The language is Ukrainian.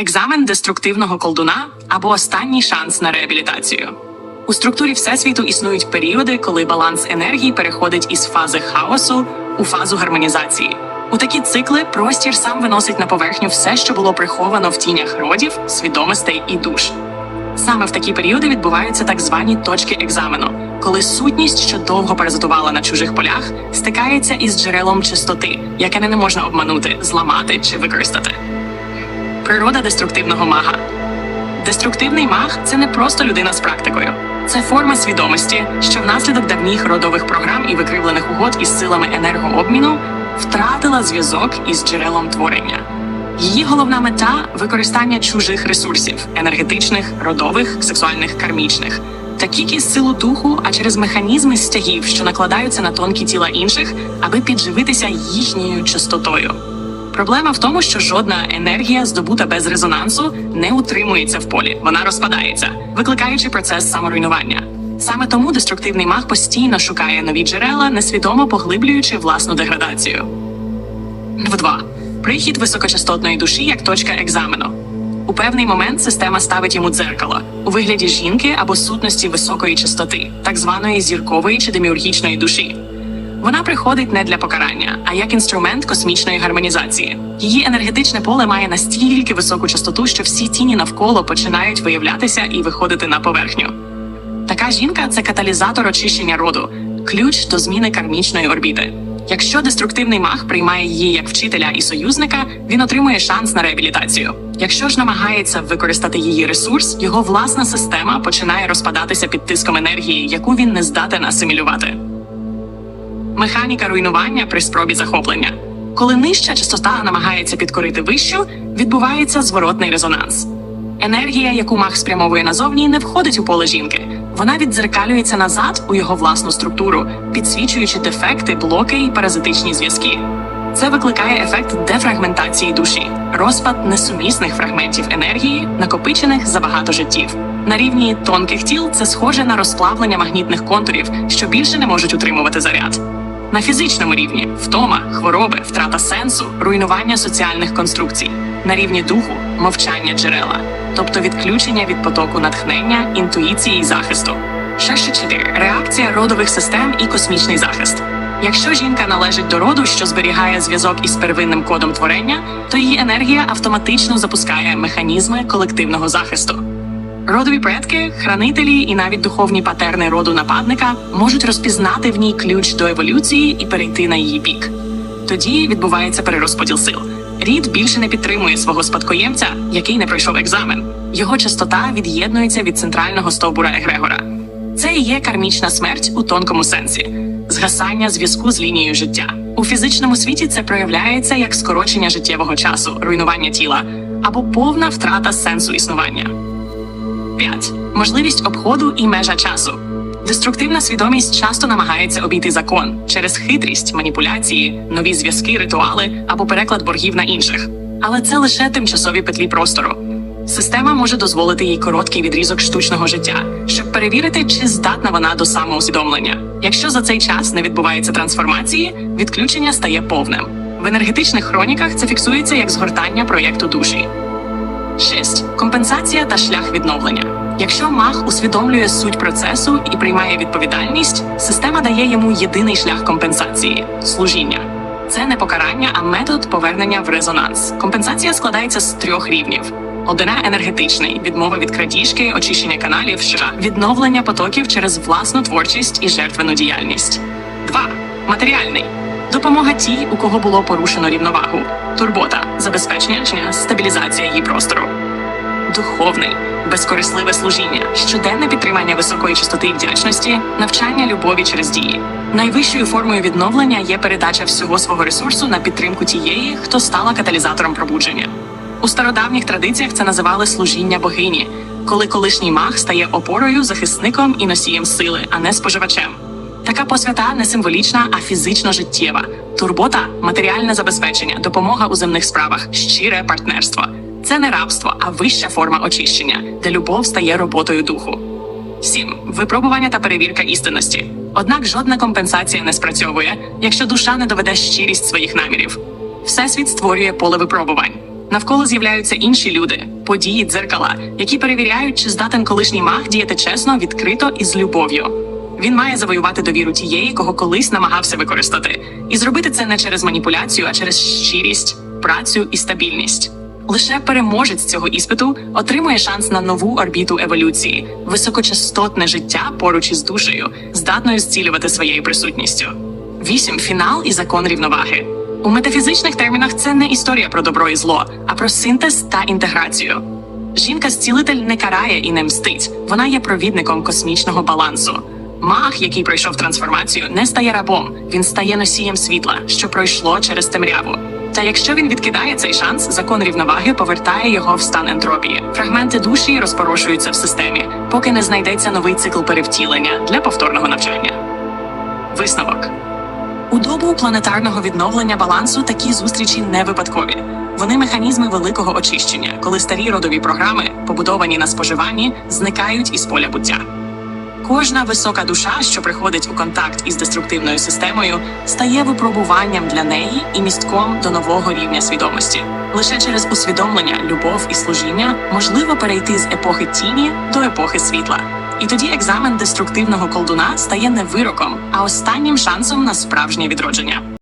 екзамен деструктивного колдуна або останній шанс на реабілітацію. У структурі Всесвіту існують періоди, коли баланс енергії переходить із фази хаосу у фазу гармонізації. У такі цикли простір сам виносить на поверхню все, що було приховано в тінях родів, свідомостей і душ. Саме в такі періоди відбуваються так звані точки екзамену, коли сутність, що довго паразитувала на чужих полях, стикається із джерелом чистоти, яке не можна обманути, зламати чи використати. Природа деструктивного мага. Деструктивний маг це не просто людина з практикою, це форма свідомості, що внаслідок давніх родових програм і викривлених угод із силами енергообміну втратила зв'язок із джерелом творення. Її головна мета використання чужих ресурсів енергетичних, родових, сексуальних, кармічних, та тільки з силу духу, а через механізми стягів, що накладаються на тонкі тіла інших, аби підживитися їхньою чистотою. Проблема в тому, що жодна енергія, здобута без резонансу, не утримується в полі, вона розпадається, викликаючи процес саморуйнування. Саме тому деструктивний маг постійно шукає нові джерела, несвідомо поглиблюючи власну деградацію. В2. Прихід високочастотної душі як точка екзамену. У певний момент система ставить йому дзеркало у вигляді жінки або сутності високої частоти, так званої зіркової чи деміургічної душі. Вона приходить не для покарання, а як інструмент космічної гармонізації. Її енергетичне поле має настільки високу частоту, що всі тіні навколо починають виявлятися і виходити на поверхню. Така жінка це каталізатор очищення роду, ключ до зміни кармічної орбіти. Якщо деструктивний маг приймає її як вчителя і союзника, він отримує шанс на реабілітацію. Якщо ж намагається використати її ресурс, його власна система починає розпадатися під тиском енергії, яку він не здатен асимілювати. Механіка руйнування при спробі захоплення. Коли нижча частота намагається підкорити вищу, відбувається зворотний резонанс. Енергія, яку маг спрямовує назовні, не входить у поле жінки. Вона віддзеркалюється назад у його власну структуру, підсвічуючи дефекти, блоки і паразитичні зв'язки. Це викликає ефект дефрагментації душі, розпад несумісних фрагментів енергії, накопичених за багато життів. На рівні тонких тіл це схоже на розплавлення магнітних контурів, що більше не можуть утримувати заряд. На фізичному рівні втома, хвороби, втрата сенсу, руйнування соціальних конструкцій. На рівні духу мовчання джерела, тобто відключення від потоку натхнення, інтуїції і захисту. Шерше 4. реакція родових систем і космічний захист. Якщо жінка належить до роду, що зберігає зв'язок із первинним кодом творення, то її енергія автоматично запускає механізми колективного захисту. Родові предки, хранителі і навіть духовні патерни роду нападника можуть розпізнати в ній ключ до еволюції і перейти на її бік. Тоді відбувається перерозподіл сил. Рід більше не підтримує свого спадкоємця, який не пройшов екзамен. Його частота від'єднується від центрального стовбура Егрегора. Це і є кармічна смерть у тонкому сенсі, згасання зв'язку з лінією життя. У фізичному світі це проявляється як скорочення життєвого часу, руйнування тіла або повна втрата сенсу існування. 5. Можливість обходу і межа часу. Деструктивна свідомість часто намагається обійти закон через хитрість, маніпуляції, нові зв'язки, ритуали або переклад боргів на інших. Але це лише тимчасові петлі простору. Система може дозволити їй короткий відрізок штучного життя, щоб перевірити, чи здатна вона до самоусвідомлення. Якщо за цей час не відбувається трансформації, відключення стає повним. В енергетичних хроніках це фіксується як згортання проєкту душі. 6. Компенсація та шлях відновлення. Якщо маг усвідомлює суть процесу і приймає відповідальність, система дає йому єдиний шлях компенсації служіння. Це не покарання, а метод повернення в резонанс. Компенсація складається з трьох рівнів. Одина енергетичний відмова від крадіжки, очищення каналів, США, відновлення потоків через власну творчість і жертвену діяльність. Два матеріальний допомога тій, у кого було порушено рівновагу, турбота, забезпечення, стабілізація її простору. Духовний безкорисливе служіння, щоденне підтримання високої частоти і вдячності, навчання любові через дії. Найвищою формою відновлення є передача всього свого ресурсу на підтримку тієї, хто стала каталізатором пробудження. У стародавніх традиціях це називали служіння богині, коли колишній маг стає опорою, захисником і носієм сили, а не споживачем. Така посвята не символічна, а фізично життєва. Турбота, матеріальне забезпечення, допомога у земних справах, щире партнерство. Це не рабство, а вища форма очищення, де любов стає роботою духу. 7. Випробування та перевірка істинності. Однак жодна компенсація не спрацьовує, якщо душа не доведе щирість своїх намірів. Всесвіт створює поле випробувань. Навколо з'являються інші люди, події, дзеркала, які перевіряють, чи здатен колишній маг діяти чесно, відкрито і з любов'ю. Він має завоювати довіру тієї, кого колись намагався використати, і зробити це не через маніпуляцію, а через щирість, працю і стабільність. Лише переможець цього іспиту отримує шанс на нову орбіту еволюції, високочастотне життя поруч із душею, здатною зцілювати своєю присутністю. Вісім фінал і закон рівноваги. У метафізичних термінах це не історія про добро і зло, а про синтез та інтеграцію. Жінка-зцілитель не карає і не мстить. Вона є провідником космічного балансу. Маг, який пройшов трансформацію, не стає рабом, він стає носієм світла, що пройшло через темряву. Та якщо він відкидає цей шанс, закон рівноваги повертає його в стан ентропії. Фрагменти душі розпорошуються в системі, поки не знайдеться новий цикл перевтілення для повторного навчання. Висновок у добу планетарного відновлення балансу такі зустрічі не випадкові. Вони механізми великого очищення, коли старі родові програми, побудовані на споживанні, зникають із поля буття. Кожна висока душа, що приходить у контакт із деструктивною системою, стає випробуванням для неї і містком до нового рівня свідомості. Лише через усвідомлення, любов і служіння можливо перейти з епохи тіні до епохи світла. І тоді екзамен деструктивного колдуна стає не вироком, а останнім шансом на справжнє відродження.